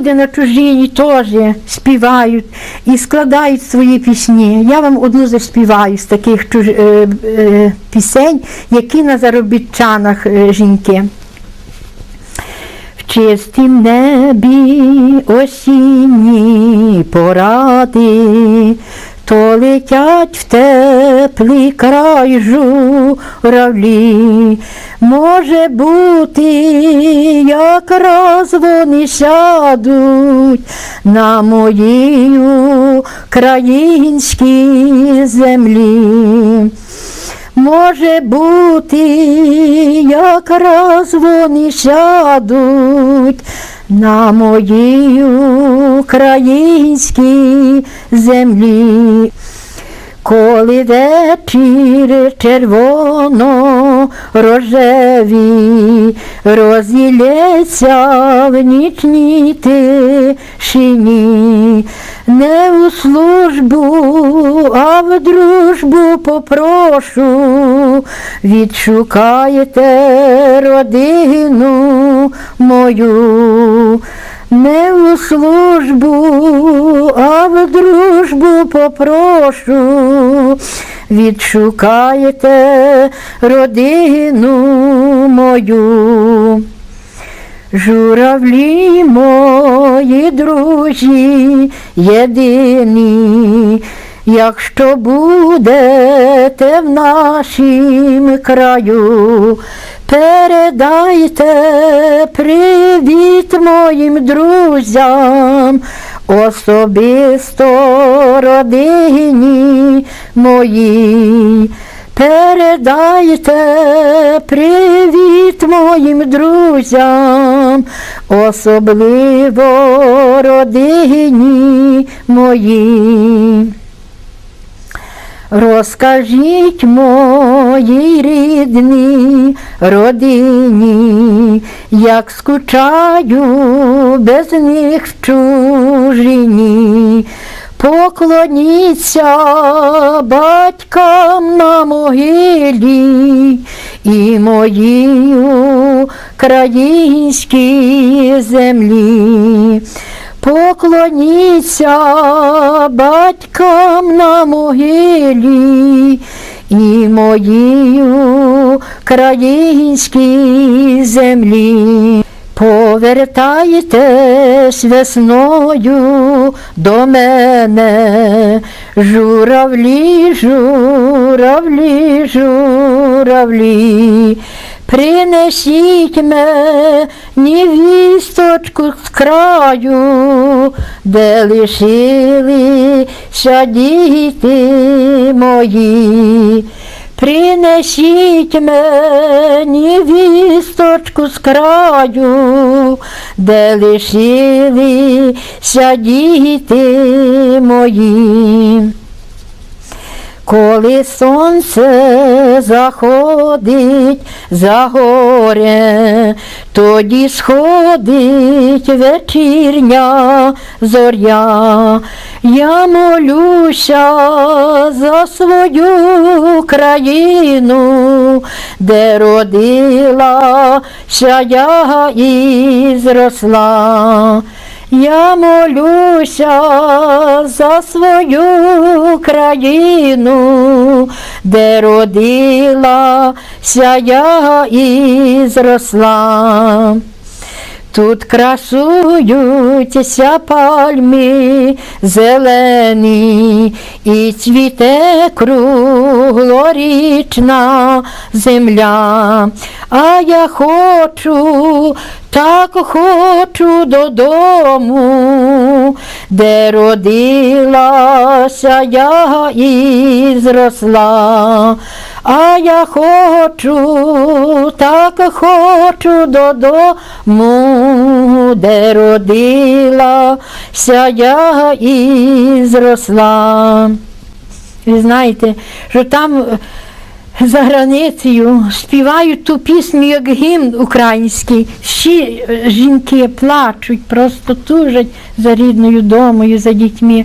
люди на чужині теж співають і складають свої пісні. Я вам одну заспіваю з таких чуж... е, е, пісень, які на заробітчанах е, жінки. В чистім небі осінні поради, то летять в теплий край журавлі. Може бути, якраз вони сядуть на моїй українській землі. Може бути, якраз вони сядуть на моїй українській землі. Коли вечір червоно рожеві розділяться в нічній тишині, не у службу, а в дружбу попрошу, відшукайте родину мою. Не у службу, а в дружбу попрошу, відшукайте родину мою. Журавлі мої друзі єдині, якщо будете в нашім краю, передайте привіт моїм друзям, особисто родині моїй. Передайте привіт моїм друзям, особливо родині моїй. Розкажіть моїй рідній родині, як скучаю без них в чужині. Поклоніться батькам на могилі і моїй українській землі. Поклоніться батькам на могилі і моїй українській землі. Повертайтесь весною до мене, журавлі, журавлі, журавлі. Принесіть мені вісточку з краю, де лишилися діти мої. Принесіть мені вісточку з краю, де лишилися діти мої. Коли сонце заходить за горе, тоді сходить вечірня зоря. Я молюся за свою країну, де родилася я і зросла. Я молюся за свою країну, де родилася я і зросла. Тут красуються пальми зелені, і цвіте круглорічна земля. А я хочу, так хочу додому, де родилася я і зросла. А я хочу, так хочу додому, де родилася я і зросла. Ви знаєте, що там е, за границею співають ту пісню, як гімн український. Всі е, жінки плачуть, просто тужать за рідною домою, за дітьми.